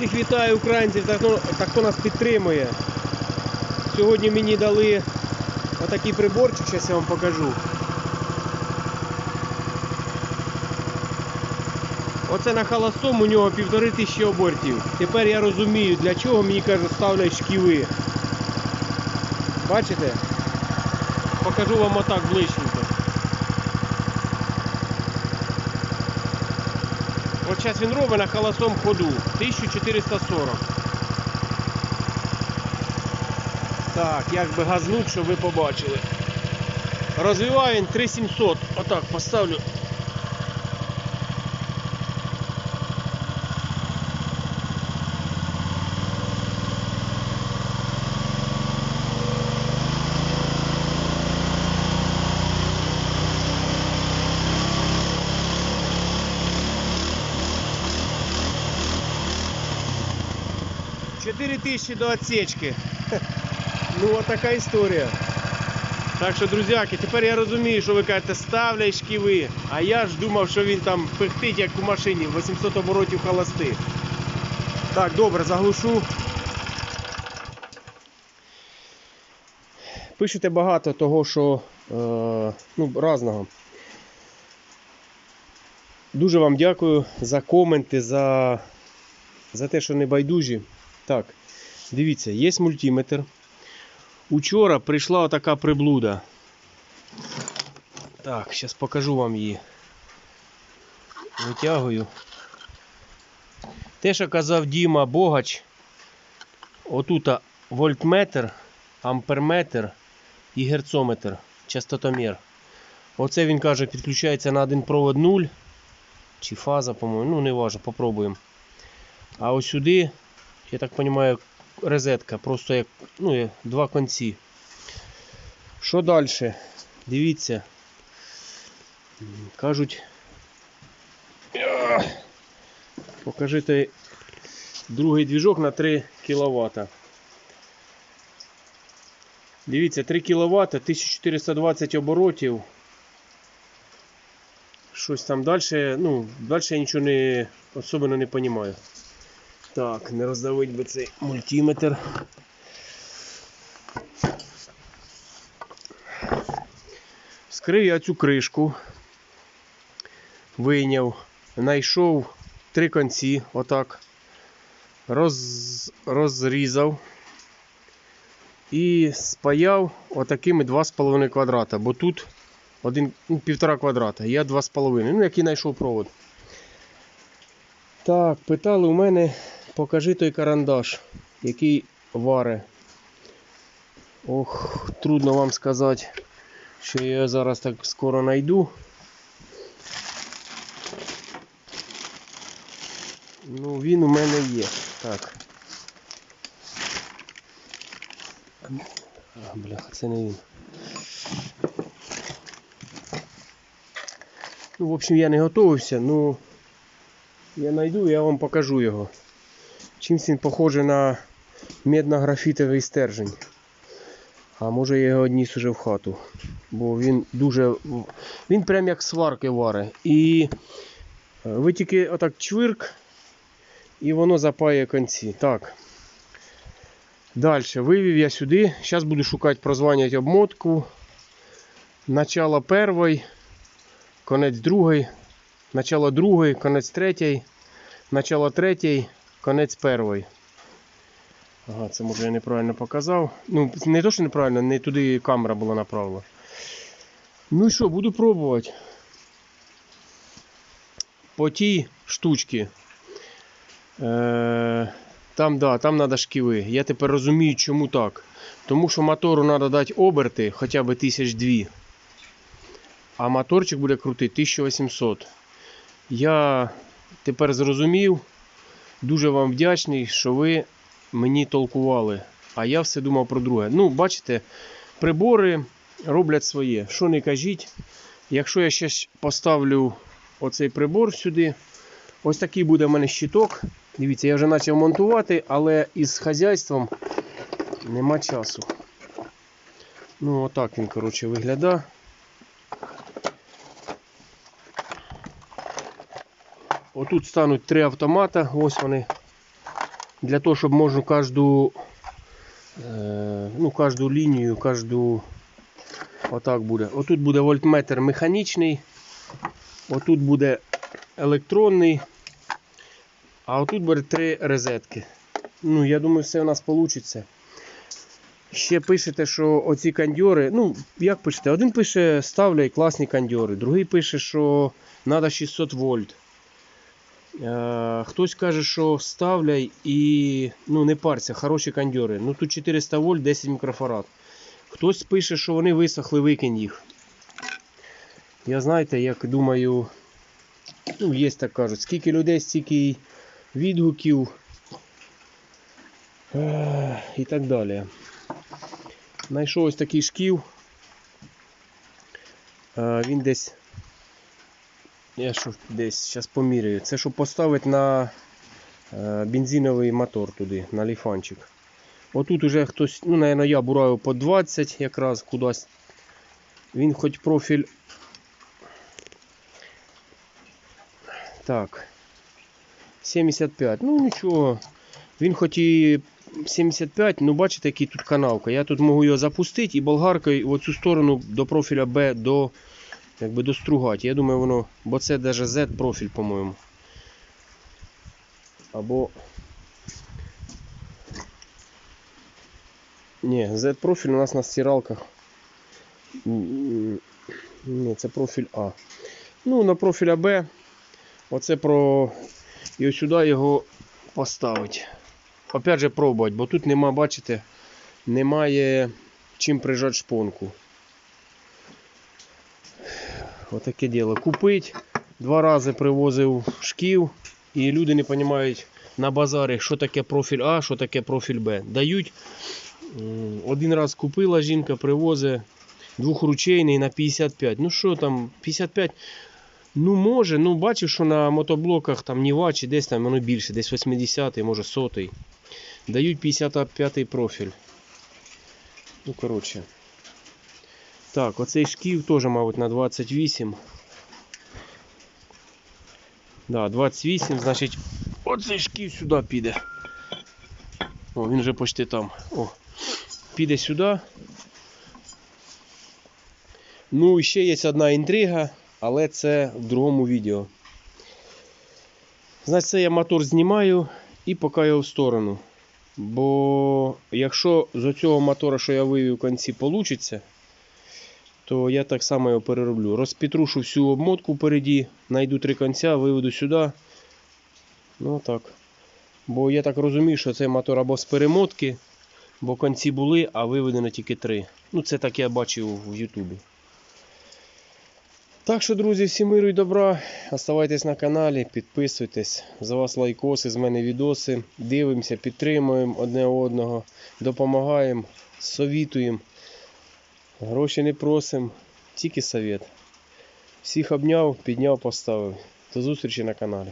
Всіх вітаю українців, та хто, та хто нас підтримує. Сьогодні мені дали отакий приборчик, зараз я вам покажу. Оце на холостом у нього півтори тисячі обертів. Тепер я розумію, для чого мені кажуть ставлять шківи. Бачите? Покажу вам отак ближченько. От зараз він робить на холостом ходу 1440. Так, як би газнуть, щоб ви побачили. Розвиваю він 3700. Отак поставлю. Чотири тисячі до отсечки. Ну, от така історія. Так що, друзяки, тепер я розумію, що ви кажете, ставляй шківи. А я ж думав, що він там пихтить, як у машині, 800 оборотів холости. Так, добре, заглушу. Пишете багато того, що е, ну, разного. Дуже вам дякую за коменти, за, за те, що не байдужі. Так, дивіться, є мультиметр. Учора прийшла отака приблуда. Так, зараз покажу вам її. Витягую. Те, що казав Діма Богач, отута вольтметр, амперметр і герцометр, частотомір. Оце він каже, підключається на один провод 0 чи фаза, по-моєму, ну не важно, попробуємо. А ось сюди, я так розумію, розетка, просто як ну, є два конці. Що далі? Дивіться. Кажуть. Ах, Покажи той другий двіжок на 3 кВт. Дивіться, 3 кВт, 1420 оборотів. Щось там далі, ну, далі я нічого не особливо не розумію. Так, не роздавить би цей мультиметр. Вскрив я цю кришку, вийняв, знайшов три конці, отак, роз, розрізав. І спаяв отакими 2,5 квадрата, бо тут один, ну, півтора квадрата, я 2,5, ну який знайшов провод. Так, питали у мене, покажи той карандаш, який варе. Ох, трудно вам сказати, що я зараз так скоро знайду. Ну, він у мене є. Так. А, бляха, це не він. Ну, в общем, я не готувався, ну я знайду, я вам покажу його. Чимсь він похожий на медно-графітовий стержень. А може я його одніс уже в хату. Бо він дуже. Він прям як сварки варе. І е, ви тільки отак чвирк, і воно запає конці. Так. Далі вивів я сюди. Зараз буду шукати, прозванювати обмотку. Начало першої, конець другої, начало другої, конець третьої, начало третьої, конець першої. Ага, це може я неправильно показав. Ну, не то, що неправильно, не туди камера була направлена. Ну і що, буду пробувати. По тій штучці. Е, там, да, там треба шківи. Я тепер розумію, чому так. Тому що мотору треба дати оберти хоча б 1002. А моторчик буде крутити 1800. Я тепер зрозумів. Дуже вам вдячний, що ви мені толкували. А я все думав про друге. Ну, бачите, прибори роблять своє. Що не кажіть. Якщо я ще поставлю оцей прибор сюди, ось такий буде в мене щиток. Дивіться, я вже почав монтувати, але із хазяйством нема часу. Ну, отак він, коротше, виглядає. Отут стануть три автомата, ось вони. Для того, щоб можна кожну, е, ну, кожну лінію, кожну. Отак буде. Отут буде вольтметр механічний, отут буде електронний, а отут буде три розетки. Ну, я думаю, все у нас вийде. Ще пишете, що оці кандьори, ну, як пишете? Один пише, ставляй класні кандьори, другий пише, що треба 600 вольт. Е, хтось каже, що ставляй і ну, не парся, хороші кандьори. Ну тут 400 вольт, 10 мікрофарад. Хтось пише, що вони висохли, викинь їх. Я знаєте, як думаю, ну, є так кажуть, скільки людей, стільки відгуків е, і так далі. Знайшов ось такий шків. Е, Він десь. Я що десь зараз поміряю. Це щоб поставити на е, бензиновий мотор туди, на ліфанчик. Отут уже хтось, ну, наверное, я бураю по 20 якраз кудись. Він хоч профіль. Так. 75. Ну нічого. Він хоч і 75, ну бачите, який тут канавка. Я тут можу його запустити і болгаркою в оцю сторону до профіля B до, якби достругати. Я думаю, воно, бо це навіть Z профіль, по-моєму. Або. Ні, Z профіль у нас на стиралках. Ні, це профіль А. Ну, на профіля Б. Оце про. І ось сюди його поставити. Опять же пробувати, бо тут нема, бачите, немає чим прижати шпонку. Отаке діло. Купить. Два рази привозив шків, і люди не розуміють на базарі, що таке профіль А, що таке профіль Б. Дають. Один раз купила жінка, привозить двохручейний на 55. Ну що там, 55. Ну може, ну бачив, що на мотоблоках там Ніва чи десь там воно більше, десь 80-й, може 100-й. Дають 55 профіль. Ну, коротше. Так, оцей шків теж, мабуть, на 28. Да, 28, значить, оцей шків сюди піде. О, він вже почти там. О, піде сюди. Ну, і ще є одна інтрига, але це в другому відео. Значить, це я мотор знімаю і поки його в сторону. Бо якщо з цього мотора, що я вивів в кінці, вийде, то я так само його перероблю. Розпітрушу всю обмотку впереді, знайду три кінця, виведу сюди. Ну так. Бо я так розумію, що цей мотор або з перемотки, бо кінці були, а виведено тільки три. Ну, це так я бачив в Ютубі. Так що, друзі, всім миру і добра. Оставайтесь на каналі, підписуйтесь. За вас лайкоси, з мене відоси. Дивимося, підтримуємо одне одного, допомагаємо, совітуємо. Гроші не просимо, тільки совет. Всіх обняв, підняв, поставив. До зустрічі на каналі.